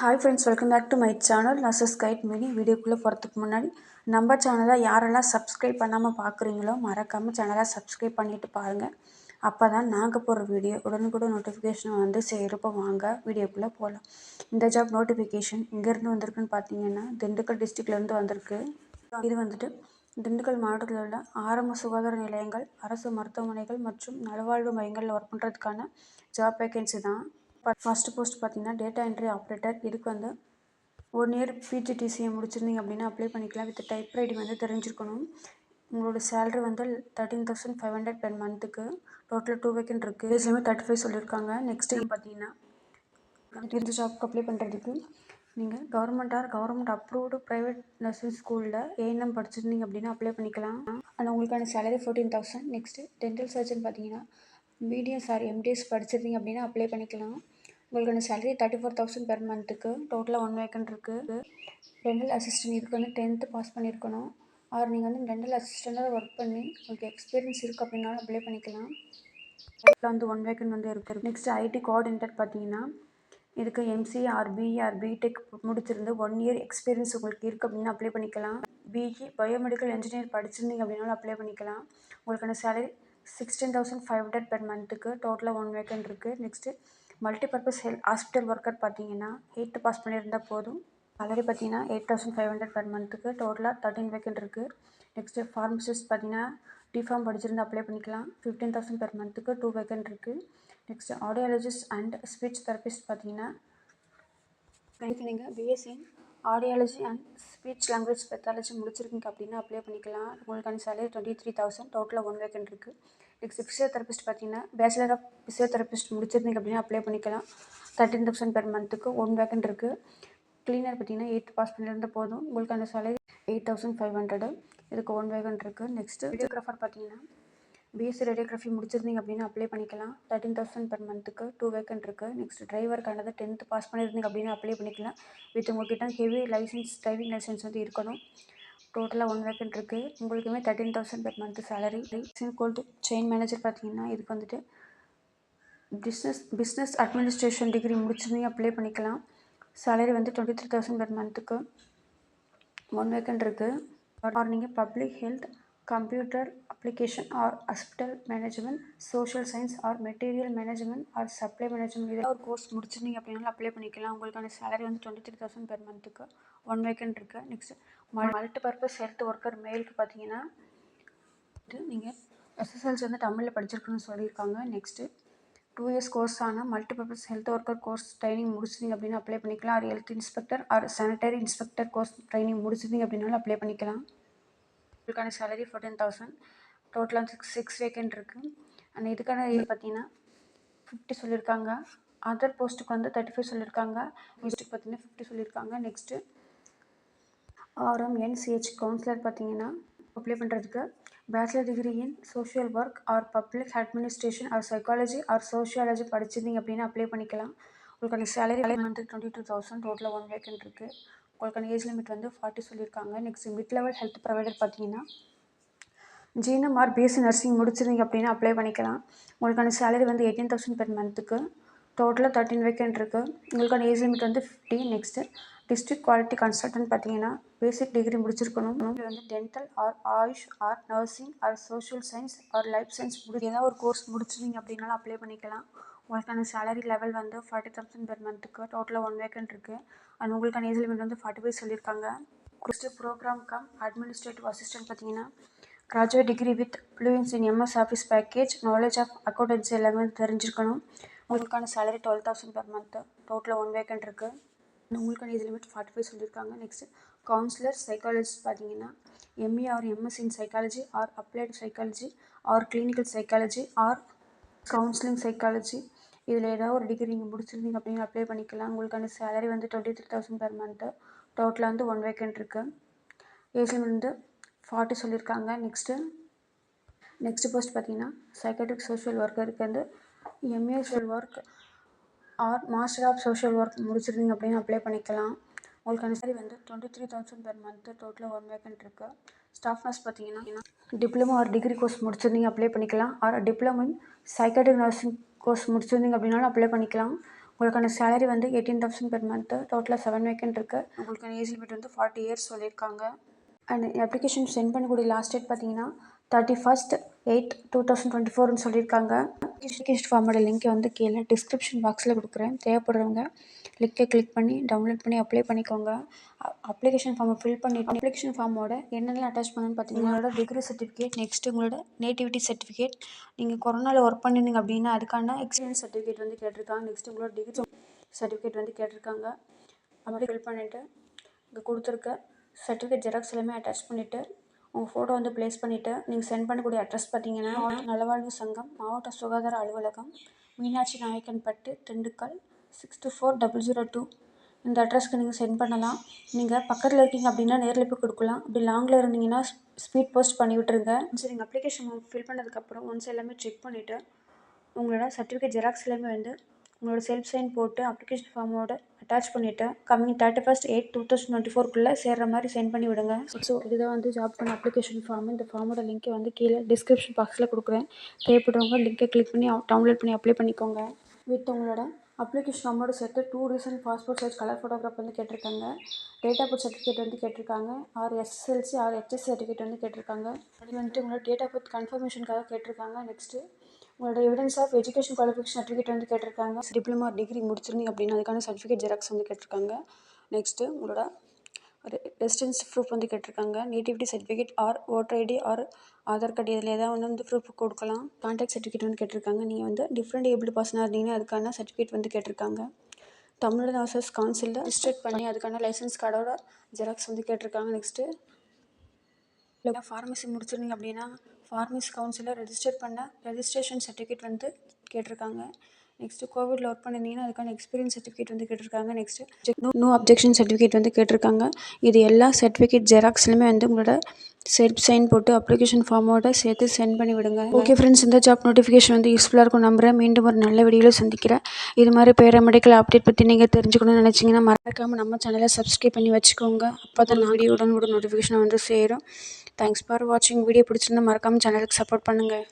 Hi friends welcome back to my channel nurses guide mini வீடியோக்குள்ளே போகிறதுக்கு முன்னாடி நம்ம சேனலை யாரெல்லாம் சப்ஸ்கிரைப் பண்ணாமல் பார்க்குறீங்களோ மறக்காமல் சேனலை சப்ஸ்கிரைப் பண்ணிவிட்டு பாருங்கள் அப்போ தான் நாங்கள் போகிற வீடியோ உடனுக்குடன் நோட்டிஃபிகேஷன் வந்து சேருப்போம் வாங்க. வீடியோக்குள்ளே போகலாம் இந்த ஜாப் நோட்டிஃபிகேஷன் இங்கேருந்து வந்திருக்குன்னு பார்த்தீங்கன்னா திண்டுக்கல் டிஸ்ட்ரிக்ட்லேருந்து வந்திருக்கு. இது வந்துட்டு திண்டுக்கல் மாவட்டத்தில் உள்ள ஆரம்ப சுகாதார நிலையங்கள் அரசு மருத்துவமனைகள் மற்றும் நலவாழ்வு மையங்களில் ஒர்க் பண்ணுறதுக்கான ஜாப் வேகன்சி தான். ஃபஸ்ட்டு போஸ்ட் பார்த்தீங்கன்னா டேட்டா என்ட்ரி ஆப்ரேட்டர் இதுக்கு வந்து ஒன் இயர் பிஜிடிசியை முடிச்சிருந்தீங்க அப்படின்னா அப்ளை பண்ணிக்கலாம். வித் டைப் ரைட்டிங் வந்து தெரிஞ்சிருக்கணும். உங்களோட சேலரி வந்து thirteen thousand five hundred per மந்த்துக்கு டோட்டல் டூ வேக்கன் இருக்குது இதுலேயுமே தேர்ட்டி ஃபைவ் சொல்லியிருக்காங்க நெக்ஸ்ட் பார்த்தீங்கன்னா இந்த ஜாப்க்கு அப்ளை பண்ணுறதுக்கு நீங்கள் government government approved private nursing ஸ்கூலில் ஏஎன்எம் படிச்சிருந்தீங்க அப்படின்னா அப்ளை பண்ணிக்கலாம். ஆனால் உங்களுக்கான salary fourteen thousand next dental surgeon பார்த்தீங்கன்னா பிடிஎஸ் ஆர் எம்டிஎஸ் படிச்சிருந்தீங்க அப்படின்னா அப்ளை பண்ணிக்கலாம். உங்களுக்கான salary thirty four thousand per மந்த்துக்கு டோட்டலாக ஒன் வேக்கன்ட் இருக்குது ரெண்டல் அசிஸ்டன்ட் இதுக்கு வந்து டென்த்து பாஸ் பண்ணியிருக்கணும் ஆர் நீங்கள் வந்து ரெண்டல் அசிஸ்டண்ட்டாக ஒர்க் பண்ணி உங்களுக்கு எக்ஸ்பீரியன்ஸ் இருக்குது அப்படின்னாலும் அப்ளை பண்ணிக்கலாம். அதில் வந்து ஒன் வேக்கன்ட் வந்து இருக்குது நெக்ஸ்ட் ஐடி கோஆர்டினேட்டர் பார்த்தீங்கன்னா இதுக்கு MC or BE or BTech முடிச்சிருந்து one year experience உங்களுக்கு இருக்குது அப்படின்னா அப்ளை பண்ணிக்கலாம். பிஇ பயோமெடிக்கல் இன்ஜினியர் படிச்சிருந்தீங்க அப்படின்னாலும் அப்ளை பண்ணிக்கலாம். உங்களுக்கான salary sixteen thousand five hundred per மந்த்துக்கு டோட்டலாக ஒன் வேக்கன்ட் இருக்குது next multipurpose health hospital worker பார்த்தீங்கன்னா எயித்து பாஸ் பண்ணியிருந்தால் போதும். சேலரி பார்த்தீங்கன்னா eight thousand five hundred per மந்த்துக்கு டோட்டலாக தேர்ட்டின் வேக்கன்ட் இருக்குது நெக்ஸ்ட்டு ஃபார்மசிஸ்ட் பார்த்தீங்கன்னா டிஃபார்ம் படிச்சிருந்து அப்ளை பண்ணிக்கலாம். ஃபிஃப்டீன் தௌசண்ட் பெர் மந்த்துக்கு டூ வேக்கன்ட் இருக்குது next audiologist and speech therapist பார்த்தீங்கன்னா நீங்கள் BSc audiology and speech language pathology முடிச்சிருக்கீங்க அப்படின்னா அப்ளை பண்ணிக்கலாம். உங்களுக்கான சேலரி டுவெண்ட்டி த்ரீ தௌசண்ட் டோட்டலாக ஒன் வேக்கன்ட் இருக்குது நெக்ஸ்ட் ஃபிசியோதெரபிஸ்ட் பார்த்தீங்கன்னா பேச்சுலர் ஆஃப் ஃபிசியோதெரபிஸ்ட் முடிச்சிருந்தீங்க அப்படின்னா அப்ளை பண்ணிக்கலாம். தேர்ட்டின் தௌசண்ட் பெர் மந்த்துக்கு ஒன் வேக்கன்ட் இருக்குது க்ளீனர் பார்த்தீங்கன்னா எயித் பாஸ் பண்ணியிருந்தால் போதும். உங்களுக்கான salary eight thousand five hundred இதுக்கு ஒன் வேகன் இருக்குது நெக்ஸ்ட்டு வீடியோகிராஃபர் பார்த்தீங்கன்னா பிஎஸ்சி ரேடியோகிராஃபி முடிச்சிருந்தீங்க அப்படின்னா அப்ளை பண்ணிக்கலாம். தேர்ட்டின் தௌசண்ட் பெர் மந்த்துக்கு டூ வேக்கன்ட் இருக்குது நெக்ஸ்ட் டிரைவருக்கானது டென்த்து பாஸ் பண்ணியிருந்தீங்க அப்படின்னா அப்ளை பண்ணிக்கலாம். வித் உங்கள்கிட்ட ஹெவி லைசன்ஸ் டிரைவிங் லைசன்ஸ் வந்து இருக்கணும். டோட்டலாக ஒன் வேக்கன்ட் இருக்குது உங்களுக்குமே thirteen thousand per month salary gold chain manager பார்த்தீங்கன்னா இதுக்கு வந்துட்டு பிஸ்னஸ் பிஸ்னஸ் அட்மினிஸ்ட்ரேஷன் டிகிரி முடிச்சிருந்தீங்க அப்ளை பண்ணிக்கலாம். சேலரி வந்து டுவெண்ட்டி த்ரீ தௌசண்ட் பெர் மந்த்துக்கு ஒன் வேக்கன்ட் இருக்குது ஆர் நீங்கள் public health computer application or hospital management social science or material management or supply management இதில் ஒரு கோர்ஸ் முடிச்சிருந்தீங்க அப்படின்னாலும் அப்ளை பண்ணிக்கலாம். உங்களுக்கான சேலரி வந்து டுவெண்ட்டி த்ரீ தௌசண்ட் பெர் மந்த்துக்கு ஒன் வேக்கன்ட் இருக்குது next multi purpose health worker மெயிலுக்கு பார்த்தீங்கன்னா நீங்கள் எஸ்எஸ்எல்சி வந்து தமிழில் படிச்சிருக்குன்னு சொல்லியிருக்காங்க. நெக்ஸ்ட்டு டூ இயர்ஸ் கோர்ஸ் ஆனால் multi purpose health worker course training முடிச்சிருந்தீங்க அப்படின்னா அப்ளை பண்ணிக்கலாம். Or health inspector or sanitary inspector course training முடிச்சிருந்தீங்க அப்படின்னாலும் அப்ளை பண்ணிக்கலாம். பீப்புளுக்கான சேலரி ஃபோர்டீன் தௌசண்ட் டோட்டலாக சிக்ஸ் சிக்ஸ் வேக்கன்ட் இருக்குது அண்ட் இதுக்கான இது பார்த்தீங்கன்னா ஃபிஃப்டி சொல்லியிருக்காங்க அதர் போஸ்ட்டுக்கு வந்து தேர்ட்டி ஃபைவ் சொல்லியிருக்காங்க போஸ்ட்டுக்கு பார்த்தீங்கன்னா ஃபிஃப்டி சொல்லியிருக்காங்க நெக்ஸ்ட்டு ஆர்எம் என்சிஹெச் கவுன்சிலர் பார்த்தீங்கன்னா அப்ளை பண்ணுறதுக்கு bachelor degree in social work or public administration or psychology or sociology படிச்சிருந்தீங்க அப்படின்னா அப்ளை பண்ணிக்கலாம். உங்களுக்கான salary month twenty two thousand டோட்டலாக ஒன் வேக்கன்ட் இருக்குது உங்களுக்கான ஏஜ் லிமிட் வந்து ஃபார்ட்டி சொல்லியிருக்காங்க. Next mid level health provider பார்த்தீங்கன்னா ஜிஎன்எம்ஆர் பிஎஸ்சி நர்சிங் முடிச்சிருந்தீங்க அப்படின்னா அப்ளை பண்ணிக்கலாம். உங்களுக்கான சேலரி வந்து எயிட்டீன் தௌசண்ட் பெர் மந்த்துக்கு டோட்டலாக தேர்ட்டின் வேக்கன்ட் இருக்குது உங்களுக்கான ஏஜ் லிமிட் வந்து fifty next district quality consultant பார்த்தீங்கன்னா பேசிக் டிகிரி முடிச்சிருக்கணும். இது வந்து dental or AYUSH or nursing or social science or life science முடிச்சு ஏதாவது ஒரு கோர்ஸ் முடிச்சிருந்தீங்க அப்படின்னாலும் அப்ளை பண்ணிக்கலாம். உங்களுக்கான சேலரி லெவல் வந்து ஃபார்ட்டி தௌசண்ட் பெர் மந்த்துக்கு டோட்டலாக ஒன் வேக்கன்ட் இருக்குது அண்ட் உங்களுக்கான ஏஜ் லிமிட் வந்து ஃபார்ட்டி ஃபைவ் சொல்லியிருக்காங்க. குறிச்சு ப்ரோக்ராம் கம் அட்மினிஸ்ட்ரேட்டிவ் அசிஸ்டன்ட் பார்த்தீங்கன்னா graduate degree with fluency in MS office package knowledge of accountancy எல்லாமே தெரிஞ்சிருக்கணும். உங்களுக்கான salary twelve thousand per month டோட்டலாக ஒன் வேக்கன்ட் இருக்குது உங்களுக்கான ஏஜ் லிமிட் ஃபார்ட்டி ஃபைவ் சொல்லியிருக்காங்க. நெக்ஸ்ட் கவுன்சிலர் சைக்காலஜிஸ்ட் பார்த்தீங்கன்னா MA or MS in psychology or applied psychology or clinical psychology or counselling psychology இதில் ஏதாவது ஒரு டிகிரி நீங்கள் முடிச்சிருந்தீங்க அப்படின்னு அப்ளை பண்ணிக்கலாம். உங்களுக்கான சேலரி வந்து twenty three thousand per month டோட்டலாக வந்து ஒன் வேக்கன்ட் இருக்குது ஏஜ் வந்து ஃபார்ட்டி சொல்லியிருக்காங்க நெக்ஸ்ட்டு நெக்ஸ்ட் போஸ்ட் பார்த்தீங்கன்னா சைக்காட்ரிக் சோஷியல் ஒர்க்கருக்கு வந்து MA social work or master of social work முடிச்சிருந்தீங்க அப்படின்னு அப்ளை பண்ணிக்கலாம். உங்களுக்கான சேலரி வந்து twenty three thousand per month டோட்டலாக ஒன் வேக்கன்ட் இருக்குது ஸ்டாஃப் நர்ஸ் பார்த்தீங்கன்னா டிப்ளமோ ஆர் டிகிரி கோர்ஸ் முடிச்சிருந்தீங்க அப்ளை பண்ணிக்கலாம். Or diploma in nursing course முடிச்சிருந்தீங்க அப்படின்னாலும் அப்ளை பண்ணிக்கலாம். உங்களுக்கான சேலரி வந்து எயிட்டீன் தௌசண்ட் பெர் மந்த்து டோட்டலாக செவன் வேக்கன்ட் இருக்குது உங்களுக்கான ஏஜ் லிமிட் வந்து ஃபார்ட்டி இயர்ஸ் சொல்லியிருக்காங்க. அண்ட் அப்ளிகேஷன் சென்ட் பண்ணக்கூடிய லாஸ்ட் டேட் பார்த்தீங்கன்னா thirty first eight two thousand twenty ஃபோர்னு சொல்லியிருக்காங்க அப்ளிகேஷன் ஃபார்மோட லிங்க்கை வந்து கீழே டிஸ்கிரிப்ஷன் பாக்ஸில் கொடுக்குறேன். தேவைப்படுறவங்க லிங்கை கிளிக் பண்ணி டவுன்லோட் பண்ணி அப்ளை பண்ணிக்கோங்க. அப்ளிகேஷன் ஃபார்மை ஃபில் பண்ணி அப்ளிகேஷன் ஃபார்மோட என்னென்ன அட்டாச் பண்ணுன்னு பார்த்தீங்கன்னா உங்களோட டிகிரி சர்டிஃபிகேட் நெக்ஸ்ட் உங்களோட நேட்டிவிட்டி சர்டிஃபிகேட் நீங்கள் கொரோனாவில் ஒர்க் பண்ணிருந்தீங்க அப்படின்னா அதுக்கான எக்ஸ்பீரியன்ஸ் சர்டிஃபிகேட் வந்து கேட்டிருக்காங்க. நெக்ஸ்ட் உங்களோட டிகிரி சர்டிஃபிகேட் வந்து கேட்டிருக்காங்க. அப்படி ஃபில் பண்ணிவிட்டு இங்கே கொடுத்துருக்க சர்டிஃபிகேட் ஜெராக்ஸ் எல்லாமே அட்டாச் பண்ணிவிட்டு உங்கள் ஃபோட்டோ வந்து ப்ளேஸ் பண்ணிவிட்டு நீங்கள் சென்ட் பண்ணக்கூடிய அட்ரஸ் பார்த்தீங்கன்னா நலவாழ்வு சங்கம் மாவட்ட சுகாதார அலுவலகம் Meenakshi Nayakkanpattu Dindigul six two four double zero two இந்த அட்ரஸ்க்கு நீங்கள் சென்ட் பண்ணலாம். நீங்கள் பக்கத்தில் இருக்கீங்க அப்படின்னா நேரில் போய் கொடுக்கலாம். அப்படி லாங்கில் இருந்தீங்கன்னா ஸ்பீட் போஸ்ட் பண்ணி விட்டுருங்க. சரி நீங்கள் அப்ளிகேஷன் ஃபில் பண்ணதுக்கப்புறம் ஒன்ஸ் எல்லாமே செக் பண்ணிவிட்டு உங்களோட சர்டிஃபிகேட் ஜெராக்ஸ் எல்லாமே வந்து உங்களோட செல்ஃப் சைன் போட்டு அப்ளிகேஷன் ஃபார்மோட அட்டாச் பண்ணிவிட்டேன் coming thirty first eight two thousand twenty ஃபோர்க்குள்ளே சேர்ற மாதிரி சென்ட் பண்ணி விடுங்க. ஸோ இதுதான் வந்து ஜாப் பண்ண அப்ளிகேஷன் ஃபார்ம் இந்த ஃபார்மோட லிங்க்கை வந்து கீழே டிஸ்கிரிப்ஷன் பாக்ஸில் கொடுக்குறேன். தேவைப்படுறவங்க லிங்கை கிளிக் பண்ணி டவுன்லோட் பண்ணி அப்ளை பண்ணிக்கோங்க. வித் உங்களோட அப்ளிகேஷன் நம்மளோட சேர்த்து two recent passport size colour photograph வந்து கேட்டிருக்காங்க. டேட் ஆஃப் பர்த் சர்டிஃபிகேட் வந்து கேட்டிருக்காங்க. Or SSLC or HS certificate வந்து கேட்டிருக்காங்க. அது வந்துட்டு உங்களோட டேட் ஆஃப் பர்த் கன்ஃபர்மேஷனுக்காக கேட்டிருக்காங்க. நெக்ஸ்ட்டு உங்களோட evidence of education qualification certificate வந்து கேட்டிருக்காங்க. டிப்ளமா டிகிரி முடிச்சிருந்தீங்க அப்படின்னா அதுக்கான சர்டிஃபிகேட் ஜெராக்ஸ் வந்து கேட்டிருக்காங்க. நெக்ஸ்ட்டு உங்களோட ரெசிடென்ஸ் ப்ரூஃப் வந்து கேட்டிருக்காங்க. Nativity certificate or voter ID or Aadhaar card இதில் ஏதாவது ஒன்று வந்து ப்ரூஃப் கொடுக்கலாம். கான்டாக்ட் சர்டிஃபிகேட் வந்து கேட்டிருக்காங்க. நீங்கள் வந்து டிஃப்ரெண்ட் ஏபிள் பர்சனாக இருந்தீங்கன்னா அதுக்கான சர்டிஃபிகேட் வந்து கேட்டிருக்காங்க. தமிழ்நாடு நர்சஸ் கவுன்சிலில் ரிஜிஸ்டர் பண்ணி அதுக்கான லைசன்ஸ் கார்டோட ஜெராக்ஸ் வந்து கேட்டிருக்காங்க. நெக்ஸ்ட்டு இல்லை ஃபார்மசி முடிச்சிருந்தீங்க அப்படின்னா ஃபார்மசி கவுன்சிலில் ரெஜிஸ்டர் பண்ண ரெஜிஸ்ட்ரேஷன் சர்டிஃபிகேட் வந்து கேட்டிருக்காங்க. நெக்ஸ்ட்டு கோவிடில் ஒர்க் பண்ணியிருந்தீங்கன்னா அதுக்கான எக்ஸ்பீரியன்ஸ் சர்டிஃபிகேட் வந்து கேட்டிருக்காங்க. Next no no objection certificate வந்து கேட்டிருக்காங்க. இது எல்லா சர்டிஃபிகேட் ஜெராக்ஸ்லையுமே வந்து உங்களோட செல்ஃப் சைன் போட்டு அப்ளிகேஷன் ஃபார்மோட சேர்த்து சென்ட் பண்ணி விடுங்க. ஓகே ஃப்ரெண்ட்ஸ் இந்த ஜாப் நோட்டிஃபிகேஷன் வந்து யூஸ்ஃபுல்லாக இருக்கும் நம்புகிறேன் மீண்டும் ஒரு நல்ல வீடியோவில் சந்திக்கிறேன். இது மாதிரி பேராமெடிக்கல் அப்டேட் பற்றி நீங்கள் தெரிஞ்சுக்கணும்னு நினச்சிங்கன்னா மறக்காமல் நம்ம சேனலை சப்ஸ்கிரைப் பண்ணி வச்சுக்கோங்க. அப்போ தான் வீடியோ உடனுக்குடன் நோட்டிஃபிகேஷன் வந்து சேரும். தேங்க்ஸ் ஃபார் வாட்சிங் வீடியோ பிடிச்சிருந்தா மறக்காமல் சேனலுக்கு சப்போர்ட் பண்ணுங்கள்